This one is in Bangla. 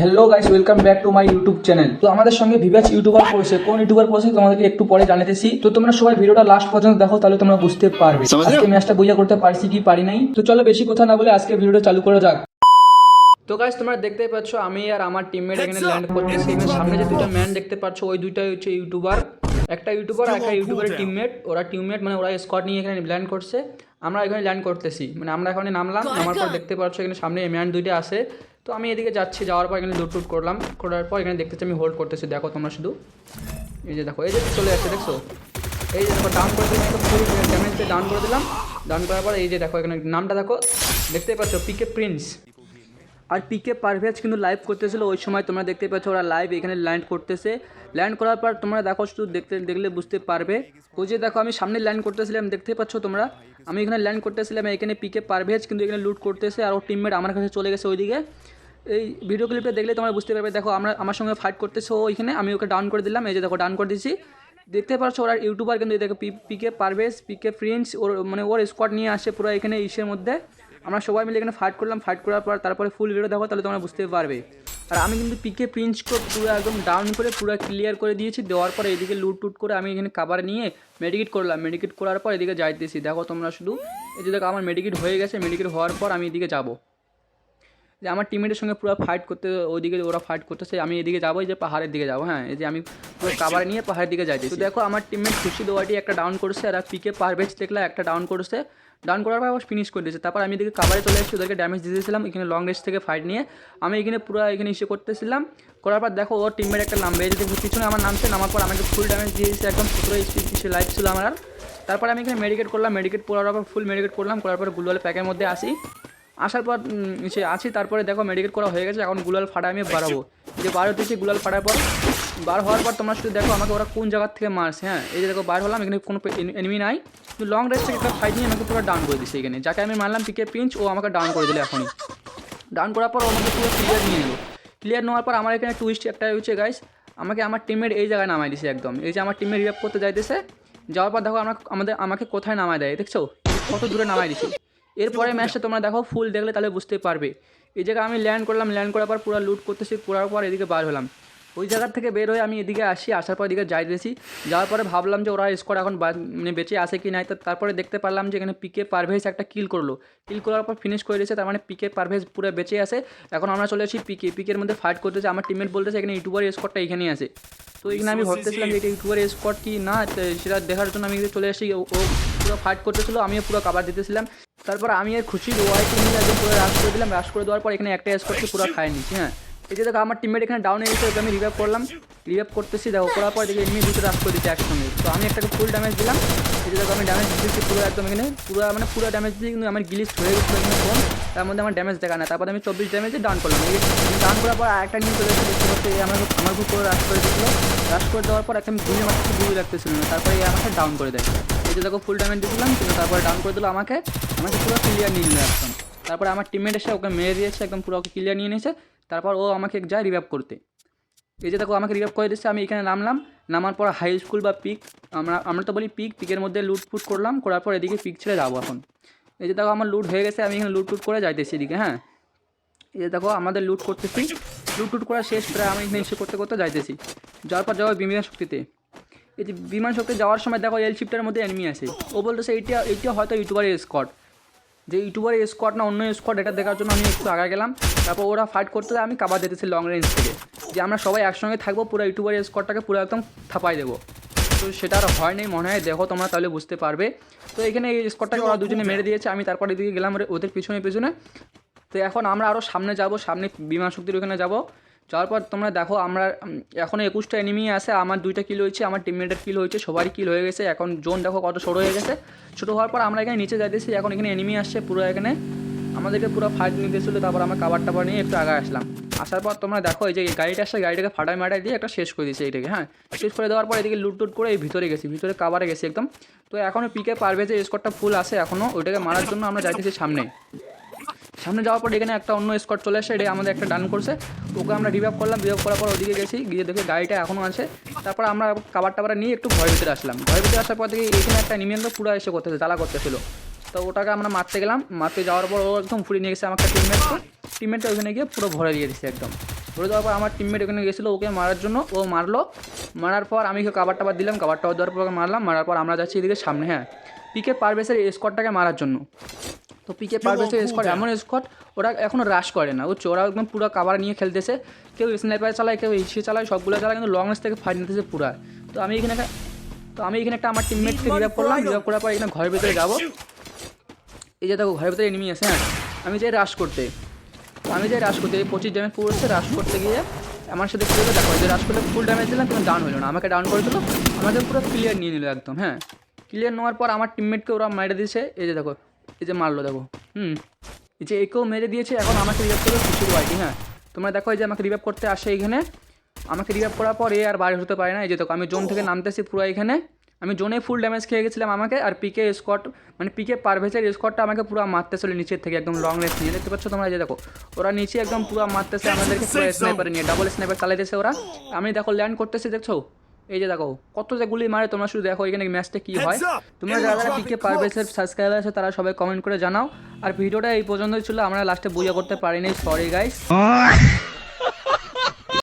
Hello guys welcome back to my YouTube channel তো আমাদের সঙ্গে ভিভাস ইউটিউবার করেছে কোন ইউটিউবার করেছে তোমাদেরকে একটু পরে জানাতেছি তো তোমরা সবাই ভিডিওটা লাস্ট পর্যন্ত দেখো তাহলে তোমরা বুঝতে পারবে। আজকে ম্যাচটা বুঝা করতে পারছি কি পারি নাই। তো চলো বেশি কথা না বলে আজকে ভিডিওটা চালু করা যাক। তো গাইস তোমরা দেখতে পাচ্ছ আমি আর আমার টিমমেট এখানে ল্যান্ড করতেছি এখানে সামনে যে দুটো ম্যান দেখতে পাচ্ছ ওই দুইটাই হচ্ছে ইউটিউবার একটা ইউটিউবার আর একটা ইউটিউবারের টিমমেট ওরা টিমমেট মানে ওরা স্কট নিয়ে এখানে ল্যান্ড করছে। আমরা এখানে ল্যান্ড করতেছি। মানে আমরা এখানে নামলাম। নামার পর দেখতে পাচ্ছ এখানে সামনে ম্যান দুইটা আছে। তো আমি এদিকে যাচ্ছি, যাওয়ার পর এখানে লুট করলাম। করার পর এখানে দেখতেছি আমি হোল্ড করতেছি। দেখো তোমরা শুধু। এই যে দেখো, এই যে চলে যাচ্ছে দেখছ? এই যে দেখো ডাউন করে দিলাম ফুল ড্যামেজ ডাউন করে দিলাম। ডাউন করার পর এই যে দেখো, এখানে নামটা দেখো। দেখতে পাচ্ছ পিকে প্রিন্স আর পিকে পারভেজ কিন্তু লাইভ করতেছিল, ওই সময় তোমরা দেখতে পাচ্ছ ওরা লাইভ এখানে ল্যান্ড করতেছে। ল্যান্ড করার পর তোমরা দেখো, শুধু দেখতে, দেখলে বুঝতে পারবে। ওই যে দেখো, আমি সামনে ল্যান্ড করতেছিলাম দেখতে পাচ্ছ তোমরা? আমি এখানে ল্যান্ড করতেছিলাম, এখানে পিকে পারভেজ কিন্তু এখানে লুট করতেছে, আর ওর টিমমেট আমার কাছে চলে গেছে ওইদিকে। এই ভিডিও ক্লিপটা দেখলে তোমরা বুঝতে পারবে, দেখো আমরা, আমার সঙ্গে ফাইট করতেছে ওইখানে, আমি ওকে ডাউন করে দিলাম, এই যে দেখো ডাউন করে দিয়েছি দেখতে পাচ্ছ ওরা ইউটিউবার কিন্তু দেখো পিকে পারভেজ পিকে প্রিন্স ওর মানে ওর স্কোয়াড নিয়ে আসে পুরো এখানে ইসের মধ্যে। আমরা সবাই মিলে এখানে ফাইট করলাম ফাইট করার পর তারপরে ফুল ভিডিও দেখো, তাহলে তোমরা বুঝতে পারবে। আর আমি কিন্তু পিকে প্রিন্সকে পুরো একদম ডাউন করে, পুরো ক্লিয়ার করে দিয়েছি, দেওয়ার পর এদিকে লুট টুট করে আমি এখানে কাবার নিয়ে মেডিকেট করলাম। মেডিকেট করার পর এদিকে যাইতেছি, দেখো তোমরা শুধু, এই যে দেখো আমার মেডিকেট হয়ে গেছে মেডিকেট হওয়ার পর আমি এদিকে যাব। যে আমার টিমের সঙ্গে পুরো ফাইট করতে ওইদিকে ওরা ফাইট করতেছে, আমি এদিকে যাব যে পাহাড়ের দিকে যাব হ্যাঁ? এই যে আমি পুরো কাবার নিয়ে পাহাড়ের দিকে যাইতেছি। তো দেখো, আমার টিমমেট খুশি দোয়াটি একটা ডাউন করেছে, আর পিকে পারভেজ দেখলে একটা ডাউন করেছে। ডাউন করার পর আবার ফিনিশ করে দিয়েছে। তারপর আমি এদিকে কাবারে চলে এসেছি, ওদেরকে ড্যামেজ দিয়ে দিয়েছিলাম, এখানে লং রেঞ্জ থেকে ফাইট নিয়ে। আমি এখানে পুরো এখানে ইসে করতেছিলাম। করার পর দেখো, ওর টিমের একটা নামবে এই যে দেখো পিছনে আমার নামছে নামার পর আমাকে ফুল ড্যামেজ দিয়ে দিয়েছে, একদম পুরো লাইফ ছিল আমার আর। তারপর আমি এখানে মেডিকেট করলাম মেডিকেট করার পর ফুল মেডিকেট করলাম, করার পর গুলওয়াল প্যাকের মধ্যে আসি। আসার পর সে আছি তারপরে দেখো মেডিকেট করা হয়ে গেছে এখন গুলাল ফাটা আমি বাড়াবো। যে বার হতেছি গুলাল ফাটার পর বার হওয়ার পর তোমরা শুধু দেখো আমাকে ওরা কোন জায়গার থেকে মারছে হ্যাঁ? এই যে দেখো বার হলাম এখানে কোনো এনিমি নাই। কিন্তু লং রেঞ্জ থেকে একটা ফাইট নিয়ে আমাকে পুরো ডাউন করে দিচ্ছে এখানে। যাকে আমি মারলাম পিকে পিঞ্চ ও আমাকে ডাউন করে দিলে এখনই। ডাউন করার পর আমাকে পুরো ক্লিয়ার নিয়ে নিল। ক্লিয়ার নেওয়ার পর আমার এখানে টুইস্ট একটা হচ্ছে গাইস আমাকে আমার টিমের এই জায়গায় নামাই দিছে একদম। এই যে আমার টিমের রিয়াপ করতে যাইতেছে যাওয়ার পর দেখো আমরা আমাদের আমাকে কোথায় নামায় দেয় দেখছ? কত দূরে নামাই দিছে। এরপরে ম্যাচটা তোমরা দেখো ফুল দেখলে তাহলে বুঝতে পারবে। এই জায়গায় আমি ল্যান্ড করলাম ল্যান্ড করার পর পুরো লুট করতেছি করার পর এদিকে বার হলাম। ওই জায়গার থেকে বের হয়ে আমি এদিকে আসি আসার পর এদিকে যাইতেছি যাওয়ার পরে ভাবলাম যে ওরা স্কোয়াড এখন মানে বেঁচে আসে কি নাই তো তারপরে দেখতে পারলাম যে এখানে পিকে পারভেজ একটা কিল করল। কিল করার পর ফিনিশ করে দিয়েছে তার মানে পিকে পারভেজ পুরো বেঁচে আসে এখন আমরা চলে আসি পিকে পিকের মধ্যে ফাইট করতেছে। আমার টিমমেট বলতেছে এখানে ইউটিউবার স্কোয়াডটা এখানেই আছে। তো এখানে আমি ভাবতেছিলাম যে এটা ইউটিউবার স্কোয়াড কি না সেটা দেখার জন্য আমি চলে আসি। ও পুরো ফাইট করতেছিল, আমিও পুরো কাবার দিতেছিলাম। তারপর আমি আর খুশি ওয়াই টিম মিলে একদম পুরো রাশ করে দিলাম। রাশ করে দেওয়ার পর এখানে একটা স্কোয়াডকে পুরো খায় হ্যাঁ এই যে দেখো, আমার টিমমেট এখানে ডাউন হয়ে গেছে, ওকে আমি রিভাইভ করলাম। রিভাইভ করতেছি, দেখো, করার পর দেখি এমনি দুটো রাশ করে দিচ্ছে একসঙ্গে। তো আমি একটাকে ফুল ড্যামেজ দিলাম। এই যে দেখো, আমি ড্যামেজ দিচ্ছি পুরো একদম এখানে। পুরো মানে পুরো ড্যামেজ দিয়ে কিন্তু আমার গিলিস্ট হয়ে গেছিল এখানে ফোন তার মধ্যে আমার ড্যামেজ দেখা না তারপর আমি চব্বিশ ড্যামেজে ডাউন করলাম। ডাউন করার পর আরেকটা নিয়ে চলে এসে আমার আমার খুব পুরো রাশ করে দিচ্ছিল রাশ করে দেওয়ার পর একটা আমি গুলি মারতে গুলি রাখতেছিল না, তারপরে এই আমাকে ডাউন করে দেয়। এই যে দেখো ফুল ড্যামেজ দিয়েছিলাম কিন্তু তারপরে ডাউন করে দিল আমাকে আমাকে পুরো ক্লিয়ার নিয়ে নিল একদম। তারপরে আমার টিমমেট এসে ওকে মেরে দিয়েছে, একদম পুরো ওকে ক্লিয়ার নিয়ে নিয়েছে, তারপর ও আমাকে যায় রিভাইভ করতে। এই যে দেখো আমাকে রিভাইভ করে দিচ্ছে, আমি এখানে নামলাম, নামার পর হাই স্কুল বা পিক আমরা আমরা তো বলি পিক পিকের মধ্যে লুট ফুট করলাম, করার পর এদিকে পিক ছেড়ে যাব এখন। এই যে দেখো আমার লুট হয়ে গেছে, আমি এখানে লুট টুট করে যাইতেছি এদিকে হ্যাঁ। এই যে দেখো আমাদের লুট করতেছি লুট টুট করা শেষ, প্রায় আমি এখানে এসে করতে করতে যাইতেছি। যাওয়ার পর যাওয়া বিমান শক্তিতে। এই যে বিমান শক্তি যাওয়ার সময় দেখো এল শিফটার মধ্যে এনিমি আছে। ও বলতেছে এইটা এইটা হয়তো ইউটিউবারের স্কট যে ইউটিউবারের স্কোয়াড না, অন্য স্কোয়াড এটা দেখার জন্য আমি একটু আগে গেলাম। তারপর ওরা ফাইট করতে আমি কাবার দিতেছি লং রেঞ্জ থেকে। যে আমরা সবাই একসঙ্গে থাকব, পুরো ইউটিউবারের স্কোয়াডটাকে পুরো একদম থাপাই দেবো। তো সেটা আর হয় নাই, মনে হয় দেখো তোমরা তাহলে বুঝতে পারবে। তো এখানে এই স্কোয়াডটাকে ওরা দুজনে মেরে দিয়েছে, আমি তারপরে এদিকে গেলাম ওদের পিছনে পিছনে। তো এখন আমরা আরও সামনে যাব, সামনে বিমান শক্তির ওখানে যাব। যাওয়ার পর তোমরা দেখো, আমরা এখনও একুশটা এনিমি আছে, আমার দুইটা কিল হয়েছে, আমার টিমমেটের কিল হয়েছে, সবারই কিল হয়ে গেছে, এখন জোন দেখো কত ছোটো হয়ে গেছে। ছোটো হওয়ার পর আমরা এখানে নিচে যাইতেছি, এখন এখানে এনিমি আসছে পুরো এখানে। আমাদেরকে পুরো ফাইট নিতেছিল, তারপর আমরা কাবার টাবার নিয়ে একটু আগে আসলাম। আসার পর তোমরা দেখো, এই যে গাড়িটা আসছে, গাড়িটাকে ফাটাই মাটাই দিয়ে একটা শেষ করে দিয়েছে এইটাকে হ্যাঁ? শেষ করে দেওয়ার পর এদিকে লুট টুট করে এই ভিতরে গেছি, ভিতরে কাবারে গেছি একদম। তো এখনও পিকে পারবে যে স্কোরটা ফুল আছে এখনও ওইটাকে মারার জন্য আমরা যাইতেছি সামনে। সামনে যাওয়ার পর এখানে একটা অন্য স্কট চলে আসে, এটা আমাদের একটা ডান করছে। ওকে আমরা রিভাইভ করলাম রিভাইভ করার পর ওদিকে গেছি, গিয়ে দেখে গাড়িটা এখনও আছে। তারপর আমরা কাবার টাবার নিয়ে একটু ঘরের ভিতরে আসলাম। ঘরের ভিতরে আসার পর দেখি এখানে একটা নিমেন্দ্র পুরো এসে করতেছে, জ্বালা করতেছিল। তো ওটাকে আমরা মারতে গেলাম, মারতে যাওয়ার পর ও একদম ফুড়িয়ে নিয়ে গেছে আমাকে টিমমেটকে টিমমেটটা ওখানে গিয়ে পুরো ভরে দিয়ে দিচ্ছে একদম। ভরে দেওয়ার পর আমার টিমমেট ওখানে গেছিল, ওকে মারার জন্য ও মারলো। মারার পর আমি কাবার টাবার দিলাম, কাবার টাবার দেওয়ার পর ওকে মারলাম, মারার পর আমরা যাচ্ছি এদিকে সামনে হ্যাঁ। পিকে পারভেসের স্কটটাকে মারার জন্য। তো পিকে পারভেসের স্কট এমন স্কট ওরা এখনও রাশ করে না। বুঝছ? ওরা একদম পুরো কাবার নিয়ে খেলতেছে। কেউ স্নাইপার চালায় কেউ ইসে চালায় সবগুলো চালায় কিন্তু লং রেঞ্জ থেকে ফাইট নিতেছে পুরা। তো আমি এখানে একটা- তো আমি এখানে একটা আমার টিমমেটকে রিভাইভ করলাম রিভাইভ করার পর এখানে ঘরের ভিতরে যাব। এই যে দেখো ঘরের ভিতরে এনিমি আছে হ্যাঁ? আমি যাই রাশ করতে। আমি যাই রাশ করতে এই পঁচিশ ড্যামেজ পুরো হচ্ছে রাশ করতে গিয়ে আমার সাথে কী হলো? দেখো যে রাশ করতে ফুল ড্যামেজ দিলাম কিন্তু ডাউন হলো না। আমাকে ডাউন করে দিলো আমাদের পুরো ক্লিয়ার নিয়ে নিল একদম হ্যাঁ? ক্লিয়ার নেওয়ার পর আমার টিমমেটকে ওরা মেরে দিয়েছে। এই যে দেখো এই যে মারলো দেখো। হুম। এই যে একেও মেরে দিয়েছে এখন আমাকে রিভাইভ করবে কিছু বাড়ি হ্যাঁ। তোমরা দেখো এই যে আমাকে রিভাইভ করতে আসে এইখানে আমাকে রিভাইভ করার পর এ আর বাইরে হতে পারে না। এই যে দেখো আমি জোন থেকে নামতেছি পুরো এখানে। আমি জোনে ফুল ড্যামেজ খেয়ে গেছিলাম আমাকে আর পিকে স্কট মানে পিকে পারভেজের স্কটটা আমাকে পুরো মারতে চলে নিচের থেকে একদম লং রেঞ্জ নিয়ে। দেখতে পাচ্ছ তোমরা এই যে দেখো ওরা নিচে একদম পুরো মারতেছে আমাদেরকে পুরো স্নাইপারে নিয়ে ডাবল স্নাইপার চালাইতেছে ওরা। আমি দেখো ল্যান্ড করতেছি দেখছ? এই যে দেখো কত যে গুলি মারে তোমরা শুধু দেখো এখানে ম্যাচটা কি হয়। তোমরা যারা যারা পিকে পারভেজের সাবস্ক্রাইবার আছে তারা সবাই কমেন্ট করে জানাও। আর ভিডিওটা এই পর্যন্তই ছিল আমরা লাস্টে বুঝা করতে পারিনি সরি গাইস